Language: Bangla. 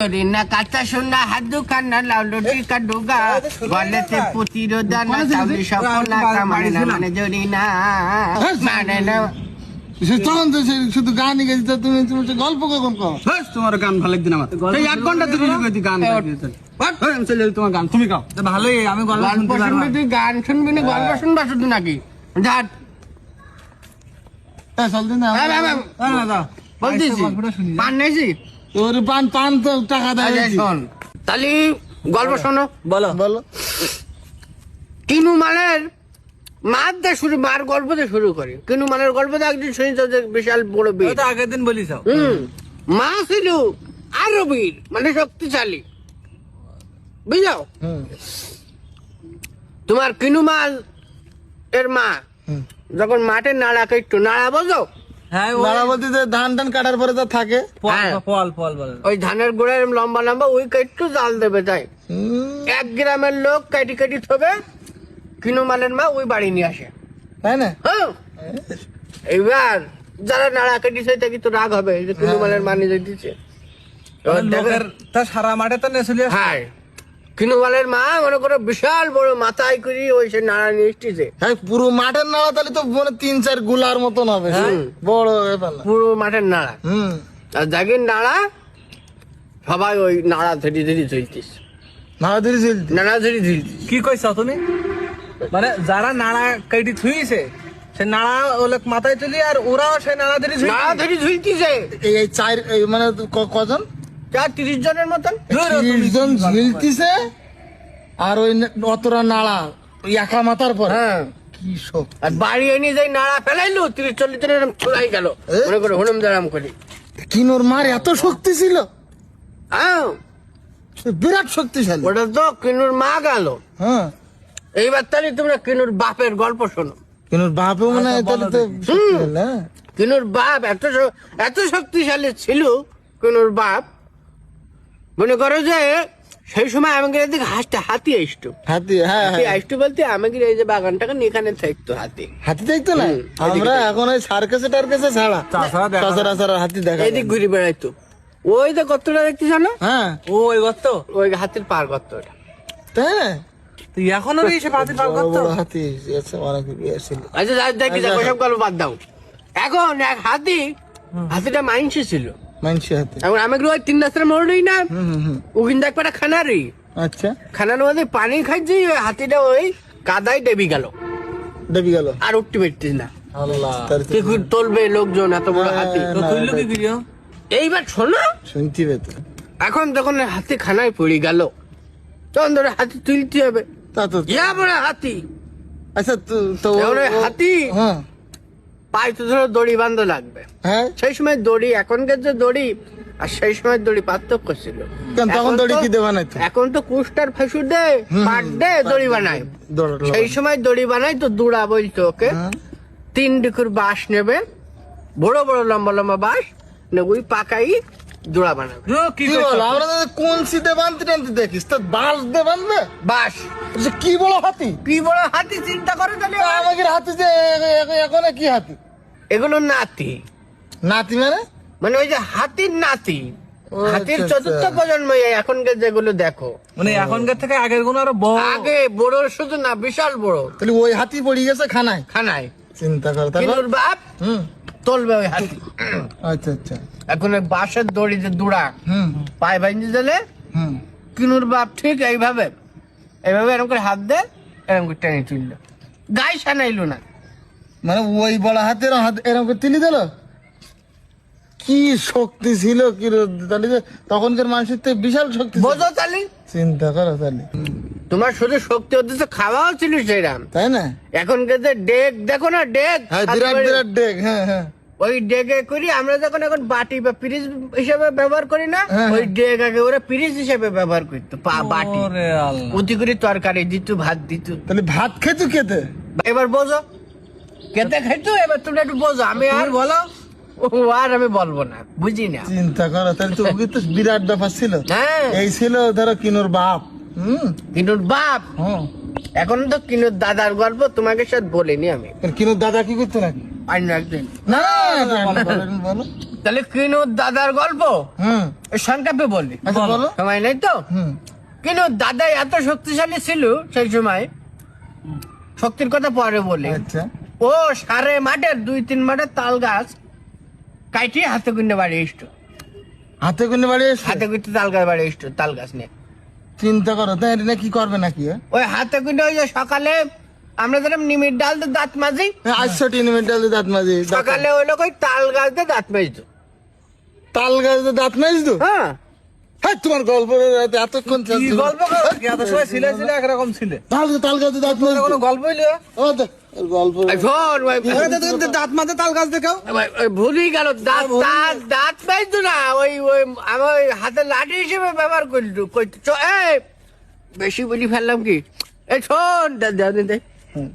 কাঁচা সোনা কান্না গলেতে না মানে জরি না মানে না। শুধু গানই গেছি তুমি তুমি গল্প কখন তোমার গান ভালো লাগছে না আমার। এক ঘণ্টা যদি গান তোমার গান। তুমি গাও। ভালোই আমি গল্প শুনবি তুই গান শুনবি না গল্প শুনবা শুধু নাকি? হ্যাঁ না, বলতেছি। পান নেছি ওর পান পান তো টাকা দেয় শোন তাহলে গল্প শোনো। বলো। বলো। কিনু মালের মার দিয়ে শুরু মার গল্প দিয়ে শুরু করি। কিনু মালের গল্প দিয়ে একদিন শুনি তো বিশাল বড় বীর? তো আগের দিন বলিস হুম। মা ছিল আরও বীর মানে শক্তিশালী। বুঝাও তোমার কিনুমাল এর মা যখন মাঠে নাড়া একটু নাড়া বোঝো? হ্যাঁ বলতে যে ধান টান কাটার পরে তো থাকে। হ্যাঁ। বলে। ওই ধানের গোড়ায় লম্বা লম্বা ওই একটু জাল দেবে তাই। হুম, এক গ্রামের লোক কাটি কাটি থবে কিনুমালের মা ওই বাড়ি নিয়ে আসে। তাই না? হ্যাঁ এইবার যারা নাড়া কাটি সেই কি তো রাগ হবে যে কিনুমালের মা নিজে দিচ্ছে। এবার দেখো- লোকের তা সারা মাঠে তো নেছলি হ্যাঁ। কিনুমালের মা মনে করো বিশাল বড় মাথায় করি ওই সে নাড়া নিয়ে এসেছে হ্যাঁ পুরো মাঠের নাড়া তাহলে তো মানে তিন চারগুলার মতন হবে। হুম। বড় ব্যাপার পুরো মাঠের নাড়া। হুম। আর জাগির নাড়া সবাই ওই নাড়া ধরি ধরি চলতিস নাড়া ধরে চলতে নাড়া ধরি কি কইছ তুমি? মানে যারা নাড়া কাইটি থুইছে সে নাড়া ওলে মাথায় তুলি আর ওরাও সে নাড়া ধরে নাড়া ধরি এই এই চার মানে ক- কজন? চার তিরিশ জনের মতন? তিরিশ জন ঝিলতিছে আর ওই অতটা নাড়া ওই একা মাথার পর হ্যাঁ। কি শোক আর বাড়ি এনে যাই নাড়া ফেলাইলো তিরিশ চল্লিশ জনের এরম ছোলাই গেল? মনে করে হনুম দারাম করি। কিনোর মার এত শক্তি ছিল? হ্যাঁ বিরাট শক্তিশালী। ওটা তো কিনুর মা গেল। হ্যাঁ। এইবার তাহলে তোমরা কিনুর বাপের গল্প শোনো। কিনোর বাপও মানে। কিনুর বাপ এত শ- এত শক্তিশালী ছিল কিনুর বাপ মনে করো যে সেই সময় আমাদের এদিকে হাসতে হাতি আসতো। হাতি হ্যাঁ হাতি হ্যাঁ। আসতো বলতে আমাদের এই যে বাগানটাকে নিয়ে এখানে থাকতো হাতি। হাতি থাকতো না? আমরা এখন ওই সার্কাসে টার্কাসে ছাড়া তাছাড়া। সচরাচর হাতি দেখা এদিক ঘুরে বেড়াইতো। ওই যে কতটা দেখতেছ না? হ্যাঁ। ও ওই গর্ত? ওই হাতির পার করতো ওটা তাই না? তুই এখনও কি সে পাতি পার বড় করতো হাতি আছে অনেক ইয়ে ছিল। আচ্ছা যাই দেখি আচ্ছা। সব গল্প বাদ দাও। এখন এক হাতি হাতিটা মাইনসি ছিল। ওই তিন রাস্তার মোড়ই না হুম হুম হুম। ও কিন্তু একবারে আচ্ছা। খানার মধ্যে পানি খাইছি ওই হাতিটা ওই কাদায় ডেবি গেল। ডেবি গেল? আর উঠতে পারতিস না। কি তুলবে লোকজন এত বড় হাতি? এইবার শোনো। শুনতে পেতো এখন যখন হাতি খানায় পড়ে গেল তখন ধরে হাতি তুলতে হবে। তা তো ইয়া বড় হাতি। আচ্ছা তো হাতি হ্যাঁ। পায়ে তো ধরো দড়ি বান্ধ লাগবে। হ্যাঁ? সেই সময় দড়ি এখনকার যে দড়ি আর সেই সময় দড়ি পার্থক্য ছিল। তখন দড়ি কি দেবে না এখন তো কুষ্টার ফাঁসু দে পাট দে দড়ি বানায়। সেই সময় দড়ি বানাই তো দুড়া বলতো ওকে হ্যাঁ। তিন ডিকুর বাঁশ নেবে বড় বড় লম্বা লম্বা বাঁশ নে ওই পাকাই জোড়া বানাবে। কি বল আমরা কোন শীতে বানতে টানতে দেখিস? তো বাঁশ দে বানবে? বাঁশ। কি বড় হাতি? কি বড় হাতি চিন্তা করে তাহলে আমাদের হাতি যে এখন কি হাতি? এগুলো নাতি। নাতি মানে? মানে ওই যে হাতির নাতি। হাতির আচ্ছা, চতুর্থ আচ্ছা। প্রজন্ম এখনকার যেগুলো দেখো। মানে এখনকার থেকে আগের গুণ আরও বড়। আগে বড় শুধু না বিশাল বড়। তাহলে ওই হাতি পড়ে গেছে খানায়? খানায়। চিন্তা কর কিনুর বাপ হুম। তুলবে ওই হাতি। আচ্ছা আচ্ছা। এখন বাঁশের দড়ি যে দুড়া পায়ে ভাঙতে দিলে কিনুর বাপ ঠিক এইভাবে এইভাবে এরকম করে হাত দে এরকম করে টেনে তুললো। গায়ে সানাইলো না। মানে ওই বড় হাতের হাত এরকম করে তিলি দিল? কি শক্তি ছিল কি তাহলে তখনকার মানুষের তো বিশাল শক্তি। বোঝো তাহলে। চিন্তা করো তাহলে। তোমার শুধু শক্তি হচ্ছে খাওয়াও ছিল সেইরাম তাই না? এখনকার যে ডেক দেখো না ডেক। হ্যাঁ বিরাট বিরাট ডেক হ্যাঁ হ্যাঁ। ওই ডেকে করি আমরা যখন এখন বাটি বা পিরিজ হিসেবে ব্যবহার করি না হ্যাঁ, ওই ডেক আগে ওরা পিরিজ হিসেবে ব্যবহার করতো বাটি। অতি করে তরকারি দিত ভাত দিত। তাহলে ভাত খেতু? খেতে এবার বোঝো। কেতে খাইতো এবার তুমি একটু বোঝো। আমি আর বলো। আর আমি বলব না বুঝি না। চিন্তা করো তাহলে তো তো বিরাট ব্যাপার ছিল। হ্যাঁ। এই ছিল ধরো কিনোর বাপ। হুম কিনুর বাপ। হুম এখন তো কিনুর দাদার গল্প তোমাকে সাথে বলিনি আমি। কিনোর দাদা কি করতো নাকি? একদিন। না বলো, তাহলে দাদার গল্প? হুম। সংক্ষেপে আচ্ছা বলো। সময় নেই তো? কিন্তু দাদা এত শক্তিশালী ছিল সেই সময়। শক্তির কথা পরে বলি। আচ্ছা। ও সারে মাঠের দুই তিন মাঠের তাল গাছ কাইটি হাতে গুনে বাড়ি ইষ্ট হাতে কোনে বাড়ি হাতে গুনতে তাল গাছ বাড়ি ইষ্ট তাল গাছ নিয়ে। চিন্তা করো তাই এটা কি করবে নাকি? ওই হাতে গুনে ওই যে সকালে আমরা যেরকম নিমির ডাল দিয়ে দাঁত মাজি আটশো টিনিমেন্টাল দাঁত মাঝে সকালে ওই লোক ওই তাল গাছ দিয়ে দাঁত মাজতো তাল গাছ দাঁত মাঝ তো হ্যাঁ। হ্যাঁ তোমার গল্প এতক্ষণ গল্প করো? কি এত সময় ছিলে ছিলে একরকম ছিলে। তাল তাল গাছ দাঁত মাঝ কোনো গল্প হইলে? ও গল্প দাঁত মাঝে তাল গাছ দেখাও। গেল দাঁত দাঁত দাঁত পাইতো না ওই ওই আমার ওই হাতে লাঠি হিসেবে ব্যবহার করলি বেশি বলি ফেললাম কি? এই শোন দে। দে দে